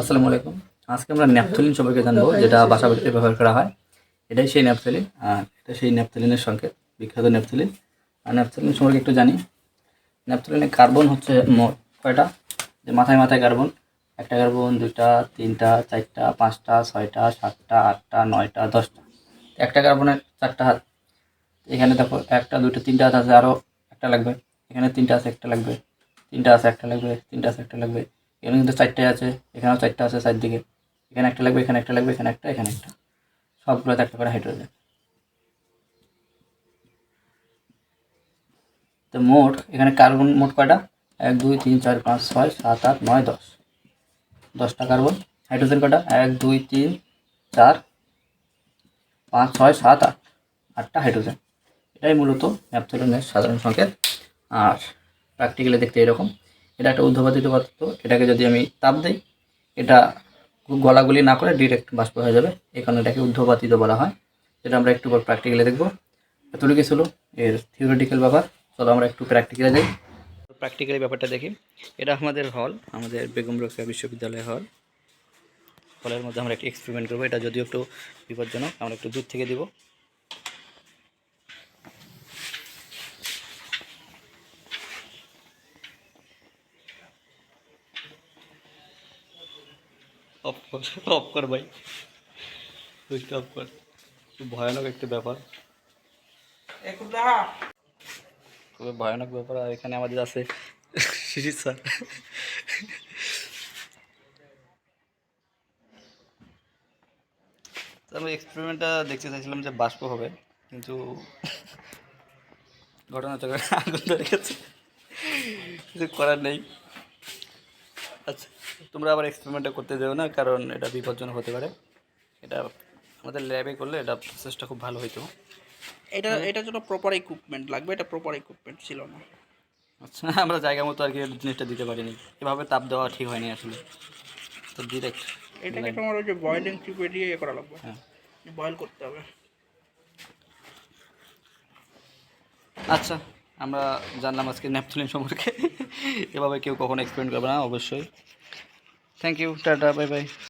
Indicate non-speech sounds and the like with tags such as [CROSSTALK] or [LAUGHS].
আসসালামু আলাইকুম। আজকে আমরা ন্যাপথলিন সম্পর্কে জানব, যেটা বাসা বাড়িতে ব্যবহার করা হয়। এটাই সেই ন্যাপথলিন, আর এটা সেই ন্যাপথলিনের সংকেত, বিখ্যাত ন্যাপথলিন। আর ন্যাপথলিন সম্পর্কে একটু জানি। ন্যাপথলিনের কার্বন হচ্ছে কয়টা? যে মাথায় মাথায় কার্বন, একটা কার্বন, দুইটা, তিনটা, চারটা, পাঁচটা, ছয়টা, সাতটা, আটটা, নয়টা, দশটা। একটা কার্বনের চারটা হাত। এখানে দেখো, একটা দুটো তিনটা হাত আছে আরও একটা লাগবে। এখানে তিনটা আছে, একটা লাগবে। তিনটা আছে, একটা লাগবে। তিনটা আছে, একটা লাগবে। এখানে কিন্তু চারটায় আছে, এখানেও চারটা আছে চারদিকে এখানে একটা লাগবে, এখানে একটা লাগবে, এখানে একটা এখানে একটা। সবগুলোতে একটা করে হাইড্রোজেন তো মোট, এখানে কার্বন মোট কয়টা? এক, দুই, তিন, চার, পাঁচ, ছয়, সাত, আট, নয়, দশ। দশটা কার্বন হাইড্রোজেন কয়টা? এক, দুই, তিন, চার, পাঁচ, ছয়, সাত, আট। আটটা হাইড্রোজেন এটাই মূলত ন্যাপথলিনের সাধারণ সংকেত। আর প্র্যাকটিক্যালি দেখতে এরকম। এটা একটা ঊর্ধ্বপাতিত পদার্থ এটাকে যদি আমি তাপ দিই, এটা গলাগুলি না করে ডিরেক্ট বাষ্প হয়ে যাবে। এই কারণে এটাকে ঊর্ধ্বপাতিত বলা হয়। যেটা আমরা একটু পর প্র্যাকটিক্যালি দেখব। এতটুকু ছিল এর থিওরিটিক্যাল ব্যাপার। চলো আমরা একটু প্র্যাকটিক্যালে যাই। প্র্যাকটিক্যালি ব্যাপারটা দেখি। এটা আমাদের হল আমাদের বেগম রোকেয়া বিশ্ববিদ্যালয় হল হলের মধ্যে আমরা একটু এক্সপেরিমেন্ট করব। এটা যদিও একটু বিপজ্জনক, আমরা একটু দূর থেকে দিব। অফ কর অফ কর ভাই। সুইচটা অফ কর। ভয়ানক একটা ব্যাপার। খুবই ভয়ানক ব্যাপার। আর এখানে আমাদের আছে শিশির স্যার। আমি এক্সপেরিমেন্টটা দেখতে চাইছিলাম যে বাষ্প হবে, কিন্তু ঘটনা তো আগুন ধরে গেছে। কিছু করার নেই। আচ্ছা তোমরা আবার এক্সপেরিমেন্টটা করতে দেও না কারণ এটা বিপজ্জনক হতে পারে। এটা আমাদের ল্যাবে করলে এটা প্রসেসটা খুব ভালো হইতো। এটা এটার জন্য প্রপার ইকুইপমেন্ট লাগবে এটা প্রপার ইকুইপমেন্ট ছিল না। আচ্ছা [LAUGHS] আমরা জায়গা মতো আর কি জিনিসটা দিতে পারিনি। এভাবে তাপ দেওয়া ঠিক হয়নি আসলে। তো ডিরেক্ট এটাকে তোমার ওই যে বয়েলিং টিউবে দিয়ে ইয়ে করা লাগবে। হ্যাঁ। বয়েল করতে হবে। আচ্ছা। আমরা জানলাম আজকে ন্যাপথলিন সম্পর্কে। এভাবে কেউ কখনো এক্সপ্লেন করবে না, অবশ্যই। Thank you tata bye bye